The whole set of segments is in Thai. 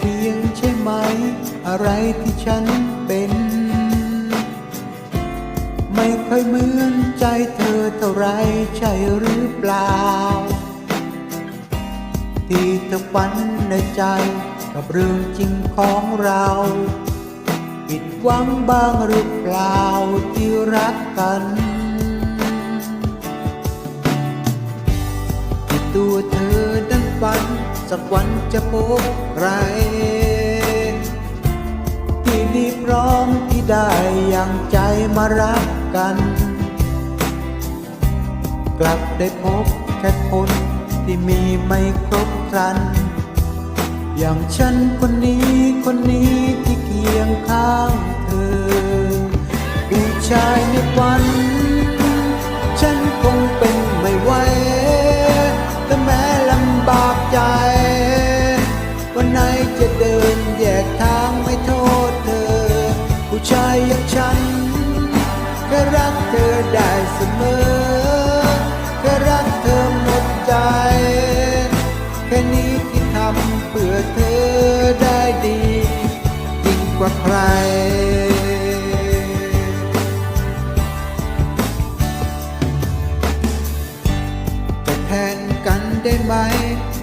พียงใช่ไหม อะไรที่ฉันเป็น ไม่ค่อยเหมือนใจเธอเท่าไรใช่หรือเปล่า ที่เธอฝันในใจกับเรื่องจริงของเราผิดหวังบ้างหรือเปล่าที่รักกัน สักวันจะพบใคร ที่ดีพร้อมที่ได้อย่างใจมารักกัน กลับได้พบแค่คนที่มีไม่ครบครัน อย่างฉันคนนี้คนนี้ที่เคียงข้างเธอผู้ชายในฝัน ฉันคง กว่าใครจะแทนกันได้ไหม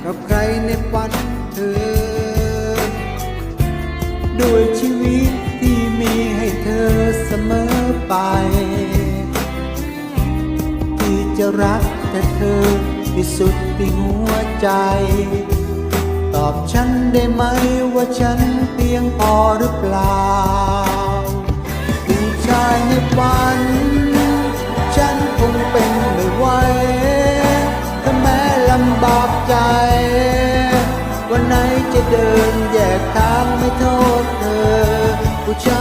กับใครในฝันเธอ ด้วยชีวิตที่มีให้เธอเสมอไป ที่จะรักแต่เธอที่สุดที่หัวใจ อบฉันได้ไหมว่าฉันเพียงพอหรือเปล่าผู้ชายในฝัน ฉันคงเป็นไม่ไหวถ้าแม้ลำบากใจ วันไหนจะเดินแยกทางไม่โทษเธอผู้ชาย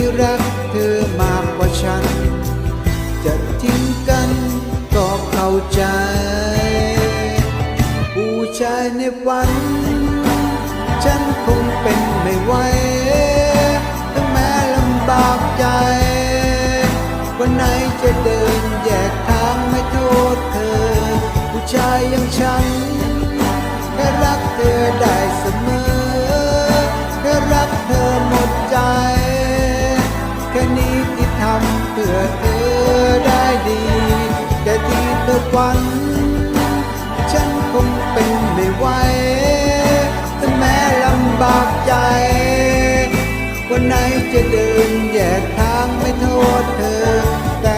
ที่รักเธอมากกว่าฉัน จะทิ้งกันก็เข้าใจ ผู้ชายในฝัน ฉันคงเป็นไม่ไหวถึงแม้ลำบากใจ วันไหนจะเดินแยกทางไม่โทษเธอ ผู้ชายอย่างฉันัน ฉันคงเป็นไม่ไหวแต่แม้ลำบากใจ วันไหนจะเดินแยกทางไม่โทษเธอแต่